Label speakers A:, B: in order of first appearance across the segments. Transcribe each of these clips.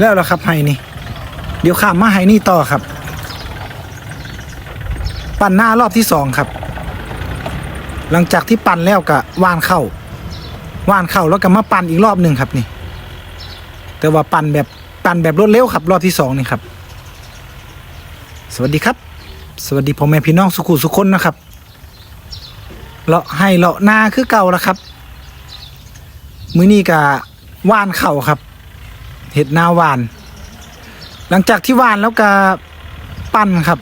A: แล้วแล้วครับไห้นี่ เดี๋ยวข้ามมาไห้นี่ต่อครับ ปั่นหน้ารอบที่สองครับ หลังจากที่ปั่นแล้วก็ว่านเข้าว่านเข้าแล้วก็มาปั่นอีกรอบหนึ่งครับนี่ แต่ว่าปั่นแบบปั่นแบบรวดเร็วครับ รอบที่สองนี่ครับ สวัสดีครับ สวัสดีพ่อแม่พี่น้องสุขุสุคนนะครับเลาะให้เลาะหน้าคือเก่าแล้วครับ มื้อนี้ก็ว่านเข่าครับ เห็ดนาวาน หลังจากที่วานแล้วก็ปั้นครับ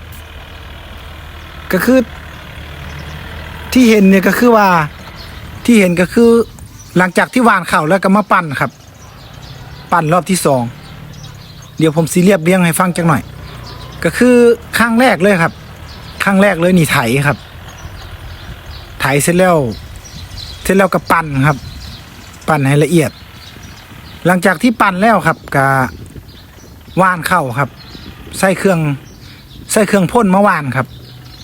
A: ก็คือ ที่เห็นเนี่ยก็คือว่าที่เห็นก็คือ หลังจากที่วานเข่าแล้วก็มาปั้นครับ ปั้นรอบที่สองเดี๋ยวผมสีเรียบเรียงให้ฟังจักหน่อย ก็คือครั้งแรกเลยครับครั้งแรกเลยนี่ไถครับ ไถเสร็จแล้วเสร็จแล้วก็ปั่นครับ ปั่นให้ละเอียด หลังจากที่ปั่นแล้วครับก็ว่านเข้าครับ ใส่เครื่องใส่เครื่องพ่นมาว่านครับ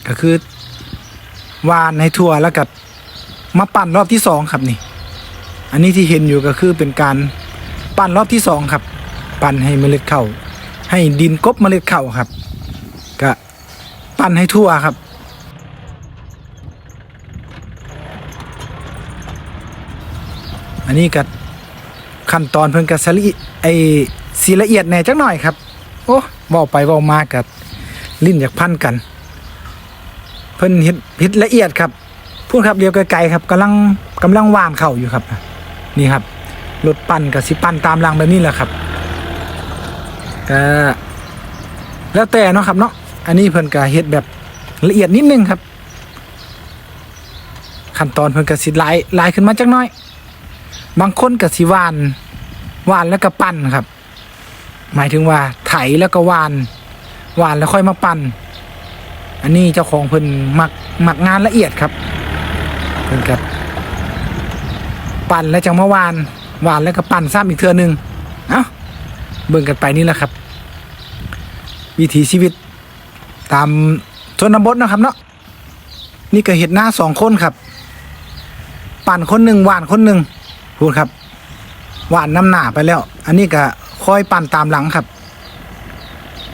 A: ก็คือว่านให้ทั่วแล้วก็มาปั่นรอบที่สองครับนี่ อันนี้ที่เห็นอยู่ก็คือเป็นการปั่นรอบที่สองครับ ปั่นให้เมล็ดเข้าให้ดินกบเมล็ดเข้าครับ ก็ปั่นให้ทั่วครับอันนี้ก็ ขั้นตอนเพิ่นก็สลิไอสีละเอียดแหน่จักหน่อยครับ โอ้เว้าไปเว้ามากับลิ้นอยากพันกัน เพิ่นเฮ็ดเฮ็ดละเอียดครับพูดครับเดียวไกลๆครับกำลังกำลังวางเข้าอยู่ครับ นี่ครับรถปั่นกับสิปั่นตามรางแบบนี้แหละครับก็แล้วแต่เนาะครับเนาะอันนี้เพิ่นก็เฮ็ดแบบละเอียดนิดนึงครับ ขั้นตอนเพิ่นก็สิลายลายขึ้นมาจักหน่อย บางคนก็สิวานวานแล้วก็ปั้นครับ หมายถึงว่าไถแล้วก็วานวานแล้วค่อยมาปั้นอันนี้เจ้าของเพิ่นมักมักงานละเอียดครับเพิ่นกับปั่นแล้วจังมาหวานหวานแล้วก็ปั่นซ้ำอีกเทือนึงเอ้าเบิ่งกันไปนี่แหละครับ วิถีชีวิตตามชนบทนะครับเนาะนี่ก็เห็ดหน้าสองคนครับ ปั่นคนหนึ่งหวานคนหนึ่ง พูดครับหวานน้ำหนาไปแล้ว อันนี้ก็คอยปั่นตามหลังครับ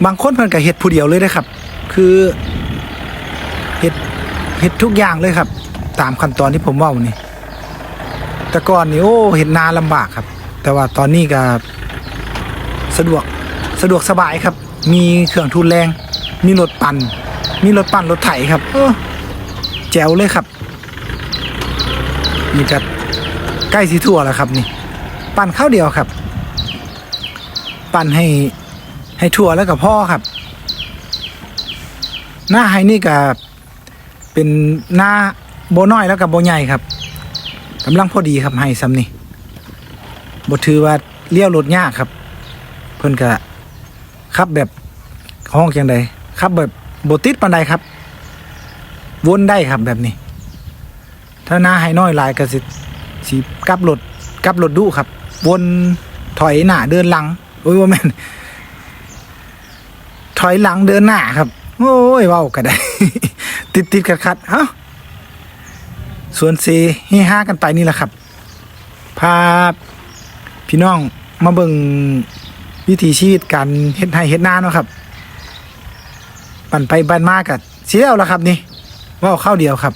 A: บางคนเพิ่นก็เฮ็ดผู้เดียวเลยนะครับ คือเฮ็ดเฮ็ดทุกอย่างเลยครับ ตามขั้นตอนที่ผมว่านี่แต่ก่อนนี่โอ้เฮ็ดนาลำบากครับ แต่ว่าตอนนี้ก็สะดวกสะดวกสบายครับ มีเครื่องทุนแรง มีรถปั่น มีรถปั่นรถไถครับแจ๋วเลยครับนี่ครับ ใกล้สีทั่วแล้วครับนี่ ปั่นข้าวเดียวครับ ปั่นให้ให้ทั่วแล้วกับพ่อครับ หน้าไฮนี่ก็เป็นหน้าโบน้อยแล้วกับโบใหญ่ครับกำลังพอดีครับไฮซ้ำนี่บถือว่าเลี้ยวรถยากครับ เพิ่นก็ขับแบบห้องจังใดขับแบบโบติดปันใดครับวนได้ครับแบบนี้ ถ้าหน้าไฮน้อยลายก็สิ สีกลับรถกลับรถดุครับ วนถอยหน้าเดินหลัง โอ้ยว่าแม่นถอยหลังเดินหน้าครับ โอ้ยเว้าก็ได้ ติดติดขัดขัดเอ้าส่วนซีให้ห้ากันไปนี่แหละครับ พาพี่น้องมาเบิ่งวิถีชีวิตการเฮ็ดไร่เฮ็ดนาเนาะครับปั่นไปปั่นมากัเสียแล้วละครับนี่ว่าเข้าวเดียวครับ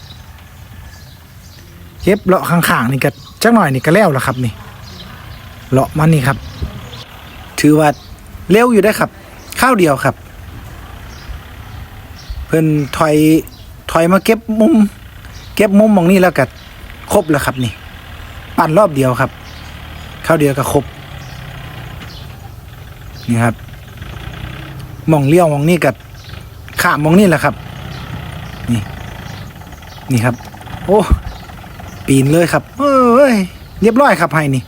A: เย็บเลาะข้างๆนี่ก็จักหน่อยนี่ก็แล้วละครับนี่เลาะมันนี่ครับ ถือว่าเร็วอยู่ได้ครับ ข้าวเดียวครับ เพิ่นถอยถอยมาเก็บมุม เก็บมุมมองนี่แล้วก็ครบแล้วครับนี่ ปั่นรอบเดียวครับ ข้าวเดียวก็ครบนี่ครับมองเลี้ยวมองนี่กับขามมองนี่แหละครับ นี่ นี่ครับ โอ้ ปีนเลยครับ เอ้ยเรียบร้อยครับไฮนี่